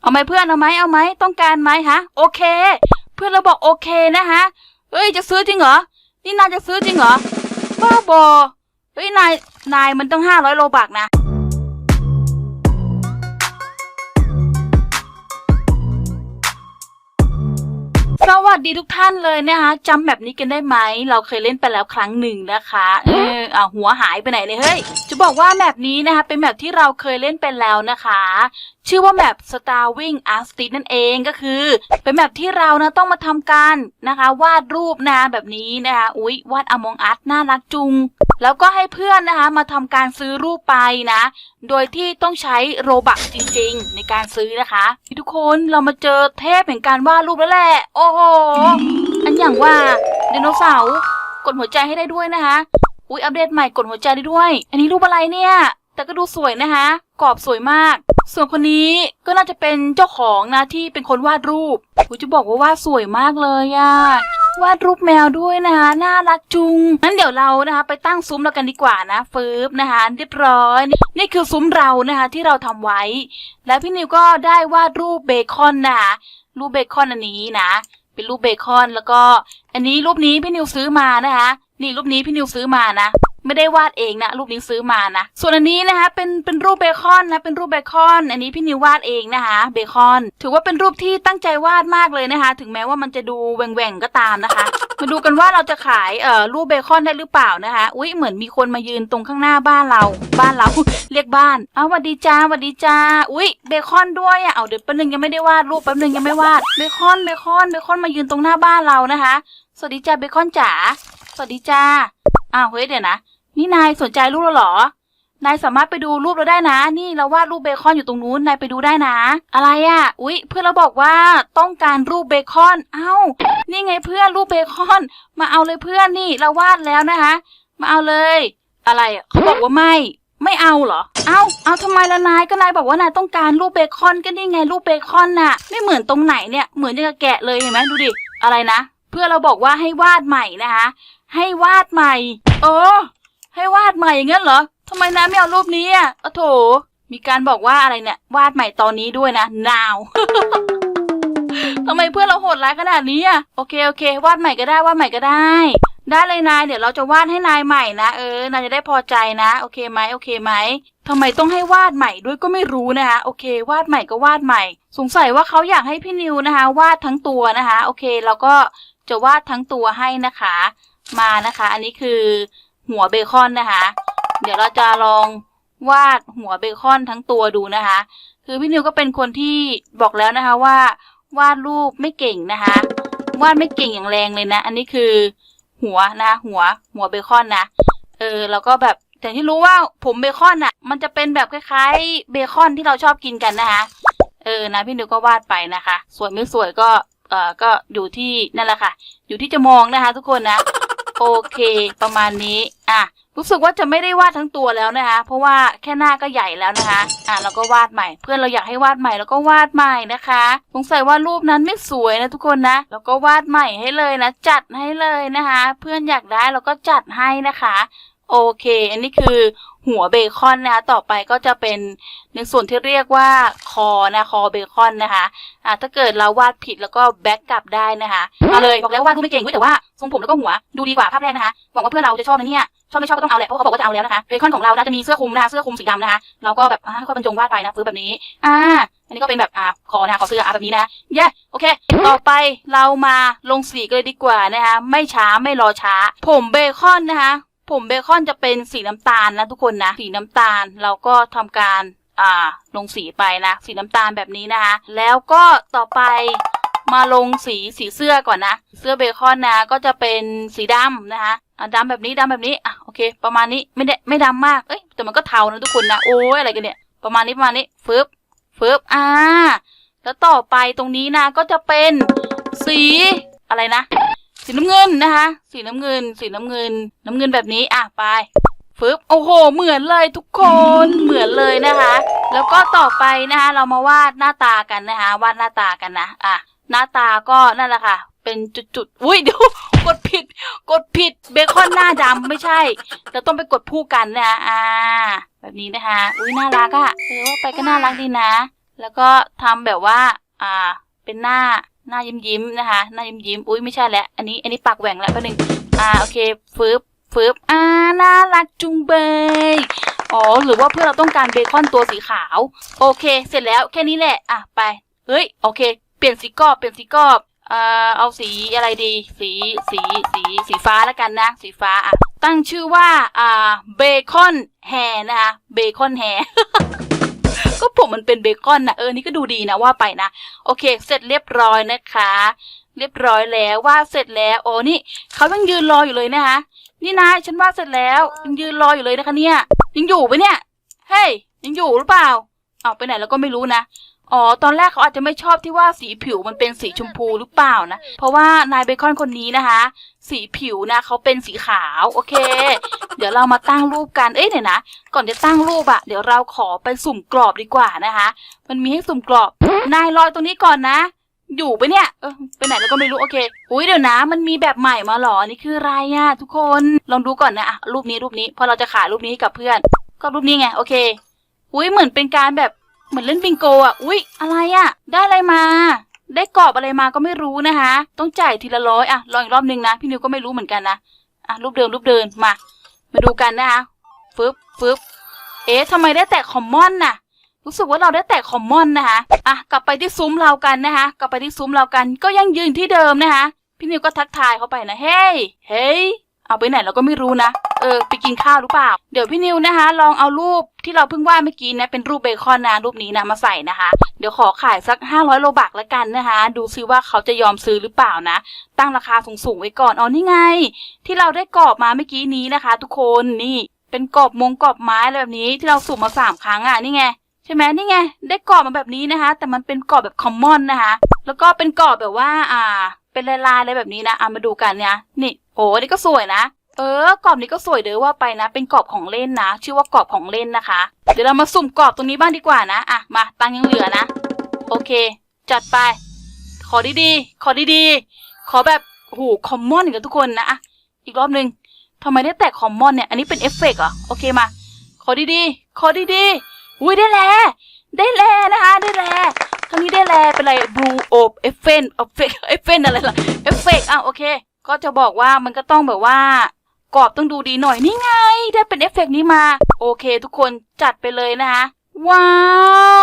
เอาไหมเพื่อนเอาไหมเอาไหมต้องการไหมฮะ โอเค เพื่อนเราบอกโอเคนะฮะเฮ้ยจะซื้อจริงเหรอนี่นายจะซื้อจริงเหรอบ้าบอเฮ้ยนายนายมันต้องห้าร้อยโลบากนะ สวัสดีทุกท่านเลยนะคะจำแบบนี้กันได้ไหม เราเคยเล่นไปแล้วครั้งหนึ่งนะคะ เอออะหัวหายไปไหนเนี่ยเฮ้ย จะบอกว่าแมปนี้นะคะเป็นแมปที่เราเคยเล่นไปแล้วนะคะ ชื่อว่าแมป Starwing Artist นั่นเองก็คือ เป็นแมปที่เรานะต้องมาทำการนะคะ วาดรูปนะแบบนี้นะคะอุ๊ยวาด Among Us น่ารักจุง แล้วก็ให้เพื่อนนะคะมาทำการซื้อรูปไปนะ โดยที่ต้องใช้โรบักจริง ๆ ในการซื้อนะคะทุกคนเรามาเจอเทพแห่งการวาดรูปแล้วแหละโอ้โห อันอย่างว่าไดโนเสาร์กดหัวใจให้ได้ด้วยนะคะ อุ๊ยอัปเดตใหม่กดหัวใจได้ด้วย อันนี้รูปอะไรเนี่ย แต่ก็ดูสวยนะคะ กรอบสวยมาก ส่วนคนนี้ก็น่าจะเป็นเจ้าของนะที่เป็นคนวาดรูปกูจะบอกว่าวาดสวยมากเลยอะวาดรูปแมวด้วยนะคะน่ารักจุงงั้นเดี๋ยวเรานะคะไปตั้งซุ้มเรากันดีกว่านะฟืบนะคะเรียบร้อย นี่คือซุ้มเรานะคะที่เราทำไว้ และพี่นิวก็ได้วาดรูปเบคอนนะคะรูปเบคอนอันนี้นะ เป็นรูปเบคอน แล้วก็ อันนี้รูปนี้พี่นิวซื้อมานะคะ นี่รูปนี้พี่นิวซื้อมานะ ไม่ได้วาดเองนะ รูปนี้ซื้อมานะ ส่วนอันนี้นะคะเป็นเป็นรูปเบคอนนะเป็นรูปเบคอน อันนี้พี่นิววาดเองนะคะเบคอน ถือว่าเป็นรูปที่ตั้งใจวาดมากเลยนะคะ ถึงแม้ว่ามันจะดูแหว่งๆก็ตามนะคะมาดูกันว่าเราจะขายเอ่อรูปเบคอนได้หรือเปล่านะคะอุ๊ยเหมือนมีคนมายืนตรงข้างหน้าบ้านเรา บ้านเรา เรียกบ้านอ้าวสวัสดีจ้าสวัสดีจ้าอุ๊ยเบคอนด้วยอะเอาเดี๋ยวแป๊บนึงยังไม่ได้วาดรูปแป๊บนึงยังไม่วาดเบคอนเบคอนเบคอนมายืนตรงหน้าบ้านเรานะคะ สวัสดีจ้าเบคอนจ๋า วัสดีจ้า อ้าวเฮ้ยเดี๋ยวนะ นี่นายสนใจรูปเราเหรอ นายสามารถไปดูรูปเราได้นะ นี่เราวาดรูปเบคอนอยู่ตรงนู้น นายไปดูได้นะ อะไรอะ่ะ อุ๊ย เพื่อนเราบอกว่าต้องการรูปเบคอน เอ้า นี่ไงเพื่อนรูปเบคอน มาเอาเลยเพื่อนนี่ เราวาดแล้วนะคะ มาเอาเลย อะไรอะเขาบอกว่าไม่ไม่เอาเหรอ เอ้าเอาทำไมละนาย ก็นายบอกว่านายต้องการรูปเบคอนก็นี่ไงรูปเบคอนน่ะ ไม่เหมือนตรงไหนเนี่ย เหมือนจะแกะเลยเห็นไหมดูดิ อะไรนะ เพื่อนเราบอกว่าให้วาดใหม่นะคะ ให้วาดใหม่ โอ้ให้วาดใหม่อย่างนั้นเหรอทำไมนายไม่เอารูปนี้อะโอ้โถ มีการบอกว่าอะไรเนี่ย วาดใหม่ตอนนี้ด้วยนะ now ทำไมเพื่อนเราโหดร้ายขนาดนี้อะโอเคโอเค วาดใหม่ก็ได้วาดใหม่ก็ได้ ได้เลยนายเดี๋ยวเราจะวาดให้นายใหม่นะเออนายจะได้พอใจนะโอเคไหมโอเคไหมทำไมต้องให้วาดใหม่ด้วยก็ไม่รู้นะคะโอเค วาดใหม่ก็วาดใหม่ สงสัยว่าเขาอยากให้พี่นิวนะคะ วาดทั้งตัวนะคะ โอเคเราก็จะวาดทั้งตัวให้นะคะ มานะคะ อันนี้คือหัวเบคอนนะคะ เดี๋ยวเราจะลองวาดหัวเบคอนทั้งตัวดูนะคะ คือพี่นิวก็เป็นคนที่บอกแล้วนะคะว่าวาดรูปไม่เก่งนะคะ วาดไม่เก่งอย่างแรงเลยนะ อันนี้คือหัวนะหัวหัวเบคอนนะ เออแล้วก็แบบแต่ที่รู้ว่าผมเบคอนอะ มันจะเป็นแบบคล้ายๆเบคอนที่เราชอบกินกันนะคะ เออนะพี่นิวก็วาดไปนะคะ สวยไม่สวยก็เออก็อยู่ที่นั่นแหละค่ะ อยู่ที่จะมองนะคะ ทุกคนนะ โอเค ประมาณนี้อะรู้สึกว่าจะไม่ได้วาดทั้งตัวแล้วนะคะ เพราะว่าแค่หน้าก็ใหญ่แล้วนะคะ อะเราก็วาดใหม่ เพื่อนเราอยากให้วาดใหม่แล้วก็วาดใหม่นะคะสงสัยว่ารูปนั้นไม่สวยนะทุกคนนะแล้วก็วาดใหม่ให้เลยนะ จัดให้เลยนะคะ เพื่อนอยากได้เราก็จัดให้นะคะ โอเค อันนี้คือ หัวเบคอนนะคะต่อไปก็จะเป็นในส่วนที่เรียกว่าคอนะคอเบคอนนะคะอ่าถ้าเกิดเราวาดผิดแล้วก็แบ็กกลับได้นะคะมาเลยบอกแล้ววาดรูปไม่เก่งเว้ยแต่ว่าทรงผมแล้วก็หัวดูดีกว่าภาพแรกนะคะหวังว่าเพื่อนเราจะชอบนะเนี่ยชอบไม่ชอบก็ต้องเอาแหละเพราะเขาบอกว่าจะเอาแล้วนะคะเบคอนของเราน่าจะมีเสื้อคลุมนะคะเสื้อคลุมสีดำนะคะเราก็แบบอ่าค่อยบรรจงวาดไปนะฟื้นแบบนี้ อ่า อันนี้ก็เป็นแบบอ่าคอนะคะคอเสื้ออ่าแบบนี้นะเย้โอเค ต่อไปเรามาลงสีกันเลยดีกว่านะคะไม่ช้าไม่รอช้า ผมเบคอนนะคะ ผมเบคอนจะเป็นสีน้ำตาลนะทุกคนนะ สีน้ำตาลเราก็ทำการอ่าลงสีไปนะ สีน้ำตาลแบบนี้นะคะ แล้วก็ต่อไปมาลงสีสีเสื้อก่อนนะ เสื้อเบคอนนะก็จะเป็นสีดำนะคะดำแบบนี้ดำแบบนี้อะโอเค ประมาณนี้ไม่ได้ไม่ดำมากเอ้ยแต่มันก็เทานะทุกคนนะโอ้ยอะไรกันเนี่ย ประมาณนี้ประมาณนี้ฟึบฟึบอ่าแล้วต่อไปตรงนี้นะก็จะเป็นสีอะไรนะ สีน้ำเงินนะคะ สีน้ำเงิน สีน้ำเงิน น้ำเงินแบบนี้อะไปฟึบโอ้โห เหมือนเลยทุกคนเหมือนเลยนะคะ แล้วก็ต่อไปนะคะ เรามาวาดหน้าตากันนะคะ วาดหน้าตากันนะอะหน้าตาก็นั่นแหละค่ะ เป็นจุดๆอุ้ยเดี๋ยวกดผิด กดผิดเบคอนหน้าดำไม่ใช่เราต้องไปกดผู้กันนะคะอ่า แบบนี้นะคะ อุ้ยน่ารักอะ่ะเออว่าไปก็น่ารักดีนะ แล้วก็ทำแบบว่า อ่า เป็นหน้า หน้ายิ้มยิ้มนะคะ หน้ายิ้มยิ้มอุ้ยไม่ใช่แล้วอันนี้ อันนี้ปากแหว่งแล้วแป๊บนึงอ่าโอเคฟืบฟืบอ่าน่ารักจุงเบยอ๋อหรือว่าเพื่อเราต้องการเบคอนตัวสีขาว โอเค เสร็จแล้วแค่นี้แหละอะไปเฮ้ยโอเค เปลี่ยนสีกอบเปลี่ยนสีกอบเอ่อเอาสีอะไรดี สีสีสีสีฟ้าแล้วกันนะ สีฟ้าอะตั้งชื่อว่าอ่าเบคอนแฮนะคะเบคอนแฮ ก็ผมมันเป็นเบคอนนะเออนี่ก็ดูดีนะว่าไปนะ โอเค เสร็จเรียบร้อยนะคะ เรียบร้อยแล้วว่าเสร็จแล้วโอ้นี่เขายังยืนรออยู่เลยนะคะนี่นายฉันว่าดเสร็จแล้วยังยืนรออยู่เลยนะคะเนี่ยยังอยู่ปะเนี่ยเฮ้ยยังอยู่หรือเปล่า เอาไปไหนแล้วก็ไม่รู้นะอ๋อ ตอนแรกเขาอาจจะไม่ชอบที่ว่าสีผิวมันเป็นสีชมพูหรือเปล่านะ เพราะว่านายเบคอนคนนี้นะคะ สีผิวนะเขาเป็นสีขาว โอเค เดี๋ยวเรามาตั้งรูปกัน เอ้ยเดี๋ยนะ ก่อนจะตั้งรูปอะเดี๋ยวเราขอไปสุ่มกรอบดีกว่านะคะ มันมีให้สุ่มกรอบ นายรอยตรงนี้ก่อนนะ อยู่ไปเนี่ย เออไปไหนแล้วก็ไม่รู้ โอเค อุ้ยเดี๋ยวนะ มันมีแบบใหม่มาหรอ นี่คืออะไรอะทุกคน ลองดูก่อนนะรูปนี้รูปนี้เพอเราจะขายรูปนี้ให้กับเพื่อน ก็รูปนี้ไง โอเค อุ้ยเหมือนเป็นการแบบเหมือนเล่นบิงโกอะ อุ๊ยอะไรอะ ได้อะไรมา ได้กรอบอะไรมาก็ไม่รู้นะคะ ต้องจ่ายทีละร้อยอะลองอีกรอบนึงนะ พี่นิวก็ไม่รู้เหมือนกันนะ อะรูปเดิมรูปเดิมมา มาดูกันนะคะฟึบฟึบเอ๊ะทำไมได้แต่คอมมอนน่ะ รู้สึกว่าเราได้แต่คอมมอนนะคะ อะกลับไปที่ซุ้มเรากันนะคะ กลับไปที่ซุ้มเรากัน ก็ยังยืนที่เดิมนะคะ พี่นิวก็ทักทายเขาไปนะ เฮ้ย เฮ้ย เอาไปไหนเราก็ไม่รู้นะ เออไปกินข้าวหรือเปล่า เดี๋ยวพี่นิวนะคะ ลองเอารูปที่เราเพิ่งวาดเมื่อกี้นะเป็นรูปเบคอนนะรูปนี้นะมาใส่นะคะ เดี๋ยวขอขายสัก 500 โลบักละกันนะคะ ดูซิว่าเขาจะยอมซื้อหรือเปล่านะ ตั้งราคาสูงๆไว้ก่อนอ๋อนี่ไง ที่เราได้กรอบมาเมื่อกี้นี้นะคะ ทุกคนนี่เป็นกรอบมงกรอบไม้อะไรแบบนี้ที่เราสุ่มมาสามครั้งอะนี่ไงใช่ไหมนี่ไง ได้กรอบมาแบบนี้นะคะ แต่มันเป็นกรอบแบบคอมมอนนะคะ แล้วก็เป็นกรอบแบบว่า อ่า เป็นลายๆอะไรแบบนี้นะอะมาดูกันเนี่ยนี่โอ้นี่ก็สวยนะ เออกรอบนี้ก็สวยเด้อว่าไปนะ เป็นกรอบของเล่นนะ ชื่อว่ากรอบของเล่นนะคะ เดี๋ยวเรามาสุ่มกรอบตรงนี้บ้างดีกว่านะ อะ มาตังยังเหลือนะ โอเค จัดไป ขอดีๆ ขอดีๆ ขอแบบโอ้โหคอมมอนอีกแล้วทุกคนนะอะอีกรอบหนึ่งทำไมได้แต่คอมมอนเนี่ย อันนี้เป็นเอฟเฟกต์เหรอ โอเคมา ขอดีๆ ขอดีๆ อุ้ยได้แลได้แลนะคะ ได้แลครั้งนี้ได้แลเป็นอะไรบลูโอบเอฟเฟนเอฟเฟกเอฟเฟนอะไรล่ะ เอฟเฟกอะโอเค ก็จะบอกว่ามันก็ต้องแบบว่า กรอบต้องดูดีหน่อยนี่ไง ได้เป็นเอฟเฟกต์นี้มา โอเค ทุกคนจัดไปเลยนะคะว้า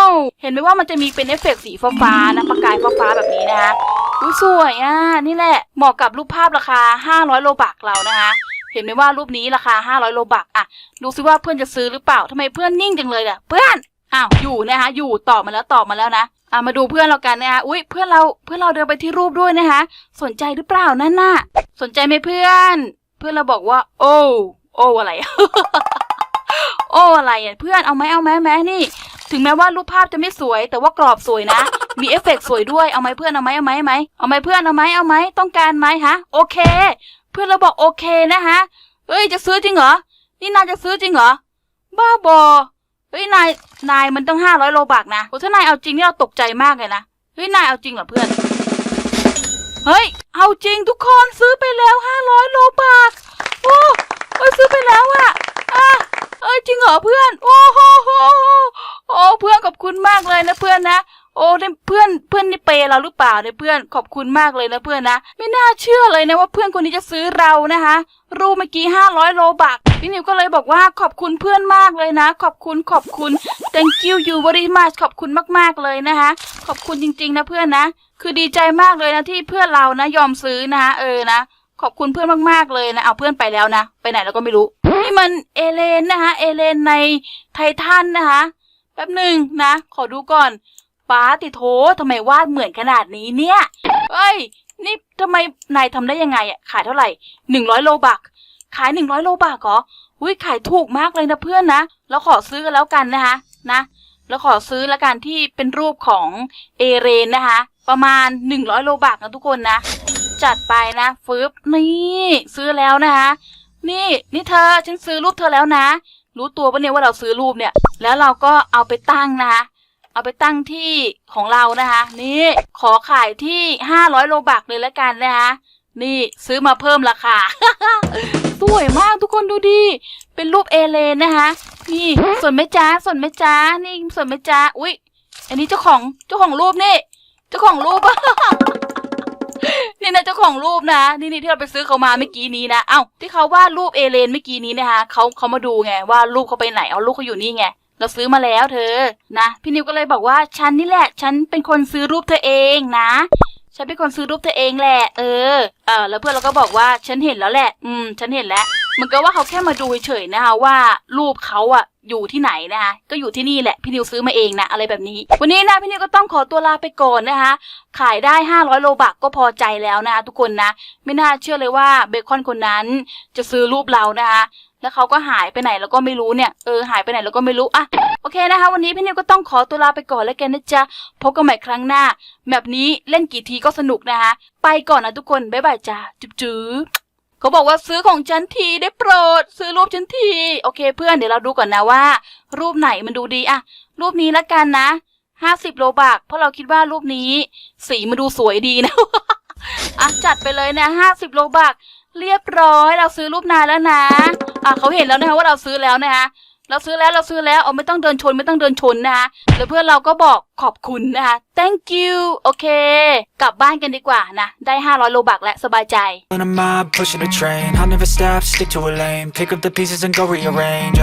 ว เห็นไหมว่ามันจะมีเป็นเอฟเฟกต์สีฟ้าๆนะประกายฟ้าๆแบบนี้นะคะอุ้ยสวยอะนี่แหละ เหมาะกับรูปภาพราคา 500 โลบักเรานะคะ เห็นไหมว่ารูปนี้ราคา 500 โลบักอะดูซิว่าเพื่อนจะซื้อหรือเปล่าทำไมเพื่อนนิ่งจังเลยล่ะเพื่อนอ้าวอยู่นะคะอยู่ตอบมาแล้วตอบมาแล้วนะอะมาดูเพื่อนเรากันนะคะอุ้ยเพื่อนเราเพื่อนเราเดินไปที่รูปด้วยนะคะ สนใจหรือเปล่านั่นน่ะสนใจไหมเพื่อน เพื่อนเราบอกว่า โอ้โอ้อะไร โอ้อะไรอะเพื่อนเอาไหมเอาไหมแม้นี่ ถึงแม้ว่ารูปภาพจะไม่สวย แต่ว่ากรอบสวยนะ มีเอฟเฟกต์สวยด้วยเอาไหมเพื่อนเอาไหมเอาไหมไหมเอาไหมเพื่อนเอาไหมเอาไหมต้องการไหมฮะ โอเค เพื่อนเราบอกโอเคนะคะเอ้ยจะซื้อจริงเหรอนี่นายจะซื้อจริงเหรอบ้าบอเฮ้ยนายนายมันต้องห้าร้อยโลบักนะโอ้ถ้านายเอาจริงนี่เราตกใจมากเลยนะเฮ้ยนายเอาจริงเหรอเพื่อน เฮ้ย เอาจริงทุกคนซื้อไปแล้วห้าร้อยโลบาทโอ้เอ้ยซื้อไปแล้วอะอะเอ้ยจริงเหรอเพื่อน โอ้โหโหโหโอ้เพื่อนขอบคุณมากเลยนะเพื่อนนะ โอ้เนี่ยเพื่อนเพื่อนนี่เปย์เราหรือเปล่าเนี่ยเพื่อนขอบคุณมากเลยนะเพื่อนนะ ไม่น่าเชื่อเลยนะว่าเพื่อนคนนี้จะซื้อเรานะคะรูเมื่อกี้ห้าร้อยโลบักพี่นิวก็เลยบอกว่าขอบคุณเพื่อนมากเลยนะ ขอบคุณขอบคุณ thank you you very much ขอบคุณมากๆเลยนะคะขอบคุณจริงๆนะเพื่อนนะ คือดีใจมากเลยนะที่เพื่อนเรานะยอมซื้อนะคะเออนะขอบคุณเพื่อนมากๆเลยนะ เอาเพื่อนไปแล้วนะ ไปไหนเราก็ไม่รู้ นี่มันเอเลนนะคะเอเลนในไททันนะคะแป๊บหนึ่งนะ ขอดูก่อน ป้าติโถทำไมวาดเหมือนขนาดนี้เนี่ยเอ้ย นี่ทำไมนายทำได้ยังไงอะ ขายเท่าไหร่หนึ่งร้อยโลบัก ขายหนึ่งร้อยโลบักเหรออุ้ยขายถูกมากเลยนะเพื่อนนะ แล้วขอซื้อกันแล้วกันนะคะ นะ แล้วขอซื้อแล้วกันที่เป็นรูปของเอเรนนะคะ ประมาณหนึ่งร้อยโลบักนะทุกคนนะ จัดไปนะฟืบนี่ซื้อแล้วนะคะ นี่นี่เธอฉันซื้อรูปเธอแล้วนะ รู้ตัวปะเนี่ยว่าเราซื้อรูปเนี่ย แล้วเราก็เอาไปตั้งนะคะ เอาไปตั้งที่ของเรานะคะ นี่ขอขายที่ห้าร้อยโลบักเลยแล้วกันนะคะ นี่ซื้อมาเพิ่มราคา สวยมากทุกคนดูดิ เป็นรูปเอเลนนะคะ นี่ส่วนไหมจ้าส่วนไหมจ้านี่ส่วนไหมจ้าอุ้ยอันนี้เจ้าของเจ้าของรูปนี่ เจ้าของรูป นี่นะเจ้าของรูปนะนี่นี่ที่เราไปซื้อเขามาเมื่อกี้นี้นะเอ้าที่เขาวาดรูปเอเลนเมื่อกี้นี้นะคะเขาเขามาดูไงว่ารูปเขาไปไหนเอารูปเขาอยู่นี่ไง เราซื้อมาแล้วเธอ นะ พี่นิวก็เลยบอกว่าฉันนี่แหละ ฉันเป็นคนซื้อรูปเธอเองนะ ฉันเป็นคนซื้อรูปเธอเองแหละ เออ เออแล้วเพื่อนเราก็บอกว่าฉันเห็นแล้วแหละ อืม ฉันเห็นแล้ว มันก็ว่าเขาแค่มาดูเฉยๆนะคะว่ารูปเขาอะอยู่ที่ไหนนะคะก็อยู่ที่นี่แหละ พี่นิวซื้อมาเองนะ อะไรแบบนี้ วันนี้นะพี่นิวก็ต้องขอตัวลาไปก่อนนะคะ ขายได้ 500 โลบักก็พอใจแล้วนะคะทุกคนนะ ไม่น่าเชื่อเลยว่าเบคอนคนนั้นจะซื้อรูปเรานะคะ แล้วเขาก็หายไปไหนแล้วก็ไม่รู้เนี่ย เออหายไปไหนแล้วก็ไม่รู้อะโอเคนะคะ วันนี้พี่นิวก็ต้องขอตัวลาไปก่อนแล้วกันนะจ๊ะ พบกันใหม่ครั้งหน้า แบบนี้เล่นกี่ทีก็สนุกนะคะ ไปก่อนนะทุกคน บ๊ายบายจ้าจุ๊บจุ๊บเขาบอกว่าซื้อของฉันทีได้โปรด ซื้อรูปฉันที โอเค เพื่อนเดี๋ยวเราดูก่อนนะว่า รูปไหนมันดูดีอะรูปนี้ละกันนะห้าสิบโลบากเพราะเราคิดว่ารูปนี้ สีมันดูสวยดีนะอะจัดไปเลยนะห้าสิบโลบาก เรียบร้อย เราซื้อรูปนานแล้วนะ อะเขาเห็นแล้วนะคะว่าเราซื้อแล้วนะคะเราซื้อแล้วเราซื้อแล้วเอาไม่ต้องเดินชนไม่ต้องเดินชนนะคะแล้วเพื่อนเราก็บอกขอบคุณนะคะ thank you โอเค กลับบ้านกันดีกว่านะ ได้ 500 โลบักและสบายใจ In a mob, pushing a train. I'll never stop, stick to a lane. Pick up the pieces and go rearrange.